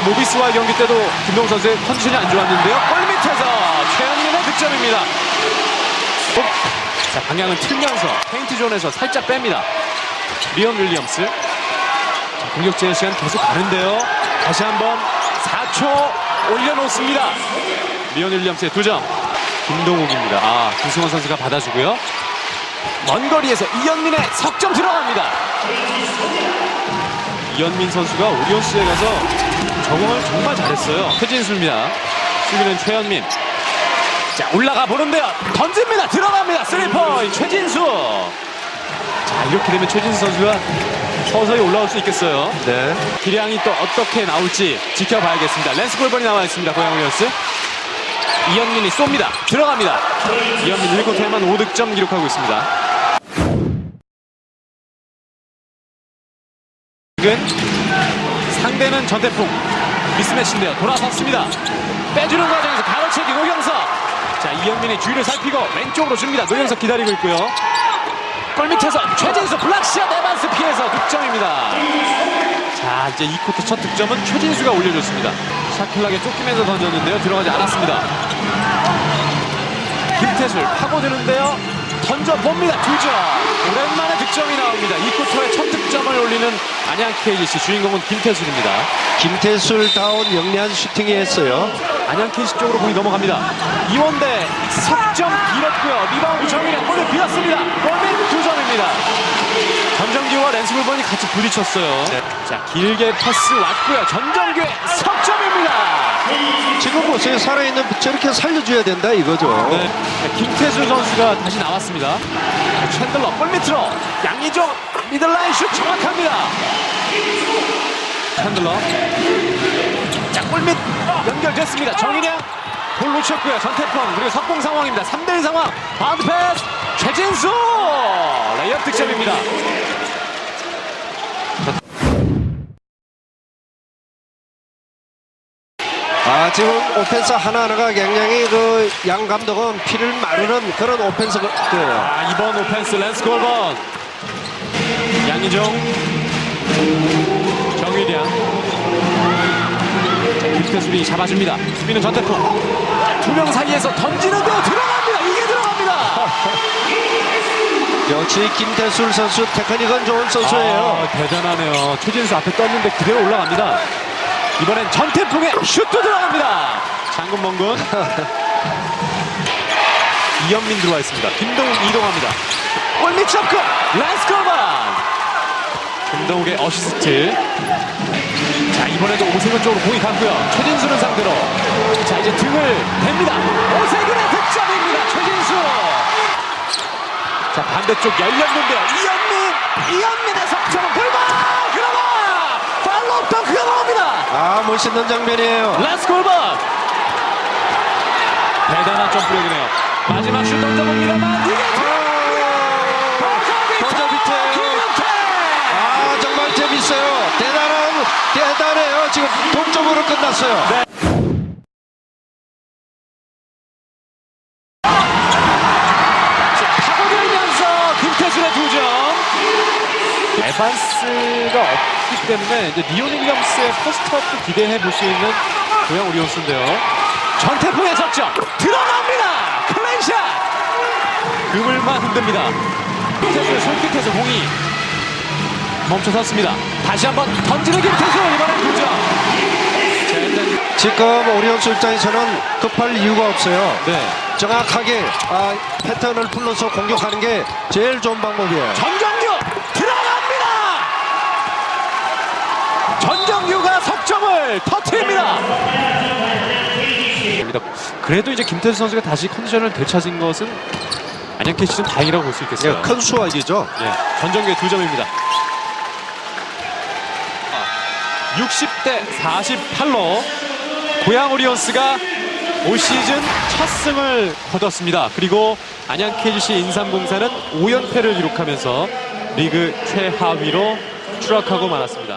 모비스와의 경기 때도 김동 선수의 컨디션이 안 좋았는데요. 골 밑에서 최현민의 득점입니다. 어? 자, 방향을 틀면서 페인트 존에서 살짝 뺍니다. 리언 윌리엄스. 자, 공격 제한 시간 계속 가는데요. 다시 한번 4초 올려놓습니다. 리언 윌리엄스의 두 점. 김동욱입니다. 아, 김승원 선수가 받아주고요. 먼 거리에서 이현민의 석점 들어갑니다. 이현민 선수가 오리온스에 가서 적응을 정말 잘했어요. 최진수입니다. 수비는 최현민. 자, 올라가 보는데요. 던집니다. 들어갑니다. 3포인트 최진수. 자, 이렇게 되면 최진수 선수가 서서히 올라올 수 있겠어요. 네. 기량이 또 어떻게 나올지 지켜봐야겠습니다. 랜스 골번이 나와 있습니다. 고양 오리온스. 이현민이 쏩니다. 들어갑니다. 이현민 1쿼터에만 5득점 기록하고 있습니다. 지금 상대는 전태풍 미스매치인데요. 돌아섰습니다. 빼주는 과정에서 가로채기 노경석. 자 이현민이 주위를 살피고 왼쪽으로 줍니다. 노경석 기다리고 있고요. 골 밑에서 최진수 블락샷 에반스 피해서 득점입니다. 자 이제 2쿼터 첫 득점은 최진수가 올려줬습니다. 샤클락에 쫓기면서 던졌는데요. 들어가지 않았습니다. 김태술 파고드는데요. 던져봅니다. 두 점. 오랜만에 득점이 나옵니다. 2쿼터에 첫 득점을 올리는 안양 KGC 주인공은 김태술입니다. 김태술다운 영리한 슈팅이 했어요. 안양 KGC 쪽으로 공이 넘어갑니다. 이원대 석점 길었고요. 리바운드 정인의 골을 비었습니다. 골밑 두 점입니다. 전정규와 랜스 불번이 같이 부딪혔어요. 자 길게 패스 왔고요. 전정규의 석점입니다. 지금 보세요. 살아있는 저렇게 살려줘야 된다 이거죠. 네. 자, 김태수 선수가 다시 나왔습니다. 자, 챈들러 골 밑으로 양희종 미들라인 슛 정확합니다. 챈들러 자 골밑 연결됐습니다. 정인영 볼 놓쳤고요. 전태풍 그리고 석공 상황입니다. 3대1 상황 바운드 패스 최진수 레이업 득점입니다. 아 지금 오펜스 하나하나가 굉장히 그 양 감독은 피를 마르는 그런 오펜스예요. 아, 이번 오펜스 랜스 골번 양희종 정일양 자, 김태술이 잡아줍니다. 수비는 전태풍 두 명 사이에서 던지는데요 들어갑니다. 이게 들어갑니다. 역시 김태술 선수 테크닉은 좋은 선수예요. 아, 대단하네요. 최진수 앞에 떴는데 그대로 올라갑니다. 이번엔 전태풍의 슛도 들어갑니다. 장군 멍군. 이현민 들어와 있습니다. 김동욱 이동합니다. 골밑 접근. 랜스 골번 김동욱의 어시스트 자 이번에도 오세근 쪽으로 공이 갔고요. 최진수를 상대로. 자 이제 등을 댑니다. 오세근의 득점입니다 최진수. 자 반대쪽 열렸는데요. 이현민 이현민의 석점은 불발 그러나 팔로우 덩크가 나옵니다. 아 멋있는 장면이에요. 라스 골번 대단한 점프력이네요. 마지막 슛 던져봅니다만 이게 아, 버저 비트예요. 김은태 아 정말 재밌어요. 대단해요. 지금 동점으로 끝났어요. 네. 파고들면서 김태술의 두 점. 에반스가 없기 때문에 이제 리온 윌리엄스의 포스트업도 기대해 볼수 있는 고양 오리온스인데요. 전태풍의 석점 들어갑니다. 클랜샷 그물만 흔듭니다. 김태술 손끝에서 공이 멈춰섰습니다. 다시 한번 던지는 김태술 이번엔 두 점. 자, 일단 지금 오리온스 입장에서는 급할 이유가 없어요. 네. 정확하게 아, 패턴을 풀러서 공격하는 게 제일 좋은 방법이에요. 전정규 들어갑니다. 전정규가 석점을 터트립니다. 그래도 이제 김태수 선수가 다시 컨디션을 되찾은 것은 안양 캐시는 다행이라고 볼 수 있겠어요. 큰 수확이죠. 네, 전정규의 두 점입니다. 60대 48로 고양 오리온스가 올 시즌 첫 승을 거뒀습니다. 그리고 안양 KGC 인삼공사는 5연패를 기록하면서 리그 최하위로 추락하고 말았습니다.